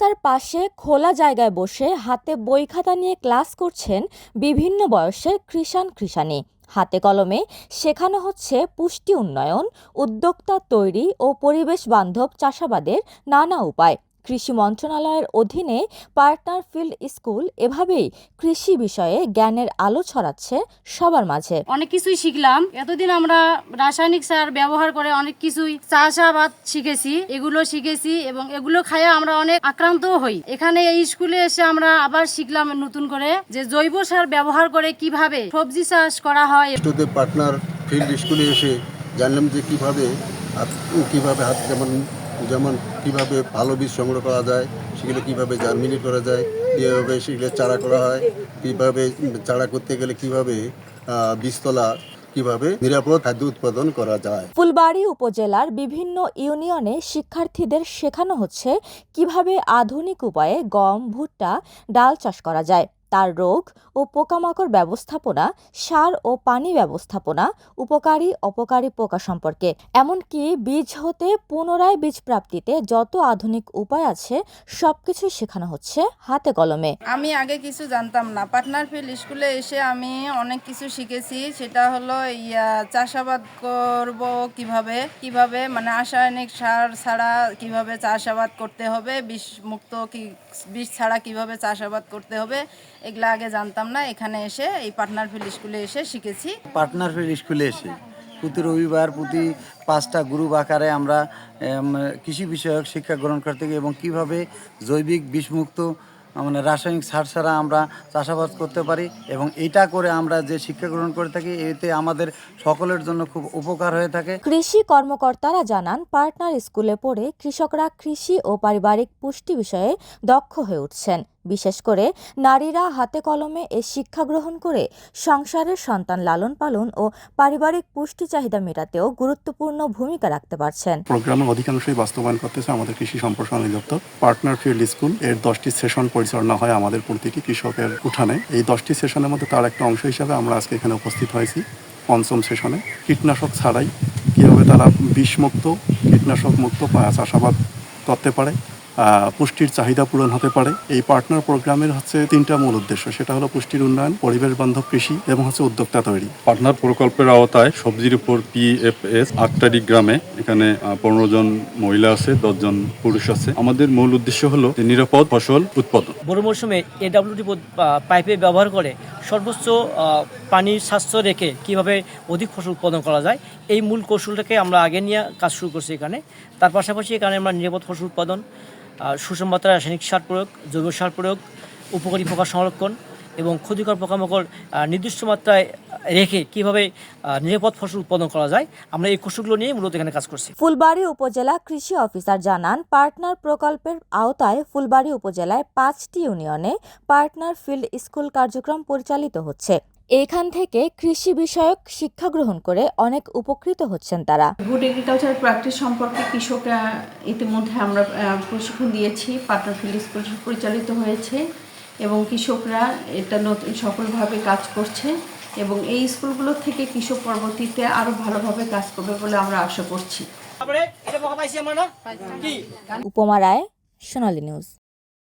তার পাশে খোলা জায়গায় বসে হাতে বই খাতা নিয়ে ক্লাস করছেন বিভিন্ন বয়সের কৃষাণ কৃষাণী। হাতে কলমে শেখানো হচ্ছে পুষ্টি উন্নয়ন, উদ্যোক্তা তৈরি ও পরিবেশ বান্ধব চাষাবাদের নানা উপায়। কৃষি মন্ত্রণালয়ের অধীনে পার্টনার ফিল্ড স্কুল এভাবেই কৃষি বিষয়ে জ্ঞানের আলো ছড়াচ্ছে সবার মাঝে। অনেক কিছুই শিখলাম। এতদিন আমরা রাসায়নিক সার ব্যবহার করে অনেক কিছুই চাষাবাদ শিখেছি এগুলো শিখেছি এবং এগুলো খাইয়ে আমরা অনেক আক্রান্ত হই। এখানে এই স্কুলে এসে আমরা আবার শিখলাম নতুন করে যে জৈব সার ব্যবহার করে কীভাবে সবজি চাষ করা হয়। পার্টনার ফিল্ড স্কুলে এসে জানলাম যে কীভাবে কীভাবে হাত যেমন যেমন কীভাবে ভালো বীজ সংগ্রহ করা যায়, সেগুলো কীভাবে জার্মিনেট করা যায়, কীভাবে সেগুলো চারা করা হয়, কীভাবে চারা করতে গেলে কীভাবে বীজতলা কীভাবে নিরাপদ খাদ্য উৎপাদন করা যায়। ফুলবাড়ি উপজেলার বিভিন্ন ইউনিয়নে শিক্ষার্থীদের শেখানো হচ্ছে কীভাবে আধুনিক উপায়ে গম, ভুট্টা, ডাল চাষ করা যায়। তার রোগ ও পোকামাকড় ব্যবস্থাপনা, সার ও পানি ব্যবস্থাপনা, উপকারী, অপকারী পোকা সম্পর্কে। এমনকি বীজ হতে পুনরায় বীজ প্রাপ্তিতে যত আধুনিক উপায় আছে সবকিছু শেখানো হচ্ছে হাতে কলমে। আমি আগে কিছু জানতাম না। পার্টনার ফিল্ড স্কুলে এসে আমি অনেক কিছু শিখেছি। সেটা হলো ইয়া, চাষাবাদ করব কীভাবে? কীভাবে মানে রাসায়নিক সার ছাড়া কীভাবে চাষাবাদ করতে হবে? বিষ মুক্ত কি, বিষ ছাড়া কীভাবে চাষাবাদ করতে হবে? এগুলো আগে জানতাম না এখানে এসে এই পার্টনার ফিল্ড স্কুলে এসে শিখেছি। পার্টনার ফিল্ড স্কুলে এসে। প্রতি রবিবার প্রতি পাঁচটা গ্রুপ আকারে আমরা কৃষি বিষয়ক শিক্ষা গ্রহণ করতে থাকি এবং কীভাবে জৈবিক বিষমুক্ত মানে রাসায়নিক সার ছাড়া আমরা চাষাবাদ করতে পারি এবং এটা করে আমরা যে শিক্ষা গ্রহণ করে থাকি এতে আমাদের সকলের জন্য খুব উপকার হয়ে থাকে। কৃষি কর্মকর্তারা জানান পার্টনার স্কুলে পড়ে কৃষকরা কৃষি ও পারিবারিক পুষ্টি বিষয়ে দক্ষ হয়ে উঠছেন। বিশেষ করে নারীরা হাতে কলমে এ শিক্ষা গ্রহণ করে সংসারের সন্তান লালন পালন ও পারিবারিক পুষ্টি চাহিদা মেটাতেও গুরুত্বপূর্ণ ভূমিকা রাখতে পারছেন। প্রোগ্রামের অধিকাংশই বাস্তবায়ন করতেছে আমাদের কৃষি সম্প্রসারণ অধিদপ্তর। পার্টনার ফিল্ড স্কুল, এর দশটি সেশন পরিচালনা হয় আমাদের প্রতিটি কৃষকের উঠানে। এই দশটি সেশনের মধ্যে তার একটা অংশ হিসাবে আমরা আজকে এখানে উপস্থিত হয়েছি, পঞ্চম সেশনে। কীটনাশক ছাড়াই কীভাবে তারা বিষমুক্ত, কীটনাশক মুক্ত চাষাবাদ করতে পারে পুষ্টির চাহিদা পূরণ হতে পারে। এই পার্টনার প্রোগ্রামের হচ্ছে তিনটা মূল উদ্দেশ্য। সেটা হলো পুষ্টির উন্নয়ন পরিবেশ বান্ধব কৃষি এবং হচ্ছে উদ্যোক্তা তৈরি। পার্টনার প্রকল্পের আওতায় সবজির উপর পিএফএস আটটারি গ্রামে এখানে পনেরো জন মহিলা আছে দশজন পুরুষ আছে। আমাদের মূল উদ্দেশ্য হলো নিরাপদ ফসল উৎপাদন। বড় মৌসুমে এডাব্লিউডি পাইপে ব্যবহার করে সর্বোচ্চ পানির স্বাস্থ্য রেখে কীভাবে অধিক ফসল উৎপাদন করা যায় এই মূল কৌশলটাকে আমরা আগে নিয়ে কাজ শুরু করছি এখানে। তার পাশাপাশি এখানে আমরা নিরাপদ ফসল উৎপাদন সুষম মাত্রায় রাসায়নিক সার প্রয়োগ, জৈব সার প্রয়োগ, উপকারী পোকা সংরক্ষণ এবং ক্ষতিকর পোকামাকড় নির্দিষ্ট মাত্রায় রেখে কীভাবে নিরাপদ ফসল উৎপাদন করা যায়, আমরা এই কৌশলগুলো নিয়ে মূলত এখানে কাজ করছি। ফুলবাড়ি উপজেলা কৃষি অফিসার জানান, পার্টনার প্রকল্পের আওতায় ফুলবাড়ি উপজেলায় পাঁচটি ইউনিয়নে পার্টনার ফিল্ড স্কুল কার্যক্রম পরিচালিত হচ্ছে। এখান থেকে কৃষি বিষয়ক শিক্ষা গ্রহণ করে অনেক উপকৃত হচ্ছেন তারা। গুড এগ্রিকালচার প্র্যাকটিস সম্পর্কে কৃষকরা ইতিমধ্যে আমরা আহ, প্রশিক্ষণ দিয়েছি পার্টনার ফিল্ড স্কুল পরিচালিত হয়েছে এবং কৃষকরা এটা নতুন সফলভাবে কাজ করছে এবং এই স্কুলগুলো থেকে কৃষক পরবর্তীতে আরও ভালোভাবে কাজ করবে বলে আমরা আশা করছি। তারপরে এটা পোকা পাইছি আমরা না? কি? উপমা রায় সোনালী নিউজ।